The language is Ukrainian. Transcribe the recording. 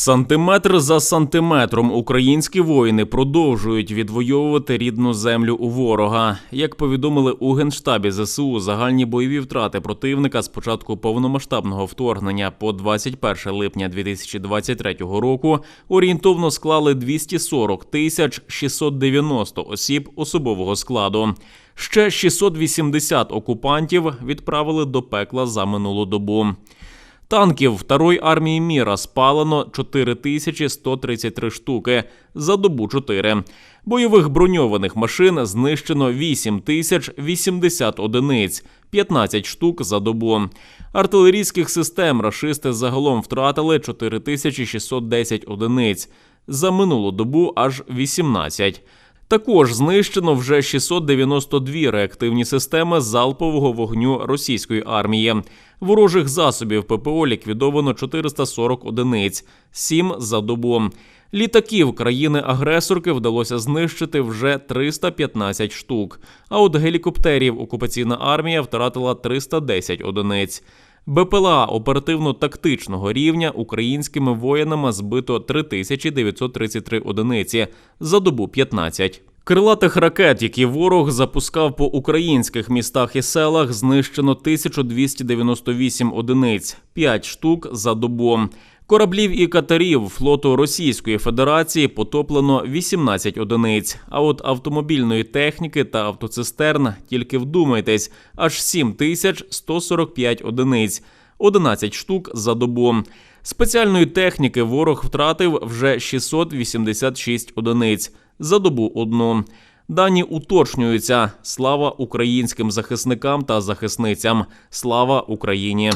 Сантиметр за сантиметром українські воїни продовжують відвоювати рідну землю у ворога. Як повідомили у генштабі ЗСУ, загальні бойові втрати противника з початку повномасштабного вторгнення по 21 липня 2023 року орієнтовно склали 240 тисяч 690 осіб особового складу. Ще 680 окупантів відправили до пекла за минулу добу. Танків Второї армії міра спалено 4133 штуки, за добу 4. Бойових броньованих машин знищено 8080 одиниць, 15 штук за добу. Артилерійських систем рашисти загалом втратили 4610 одиниць, за минулу добу аж 18. Також знищено вже 692 реактивні системи залпового вогню російської армії. Ворожих засобів ППО ліквідовано 440 одиниць, 7 за добу. Літаків країни-агресорки вдалося знищити вже 315 штук. А от гелікоптерів окупаційна армія втратила 310 одиниць. БПЛА оперативно-тактичного рівня українськими воїнами збито 3933 одиниці, за добу 15. Крилатих ракет, які ворог запускав по українських містах і селах, знищено 1298 одиниць, 5 штук за добу. Кораблів і катерів флоту Російської Федерації потоплено 18 одиниць. А от автомобільної техніки та автоцистерн, тільки вдумайтесь, аж 7145 одиниць, 11 штук за добу. Спеціальної техніки ворог втратив вже 686 одиниць за добу одну. Дані уточнюються. Слава українським захисникам та захисницям. Слава Україні!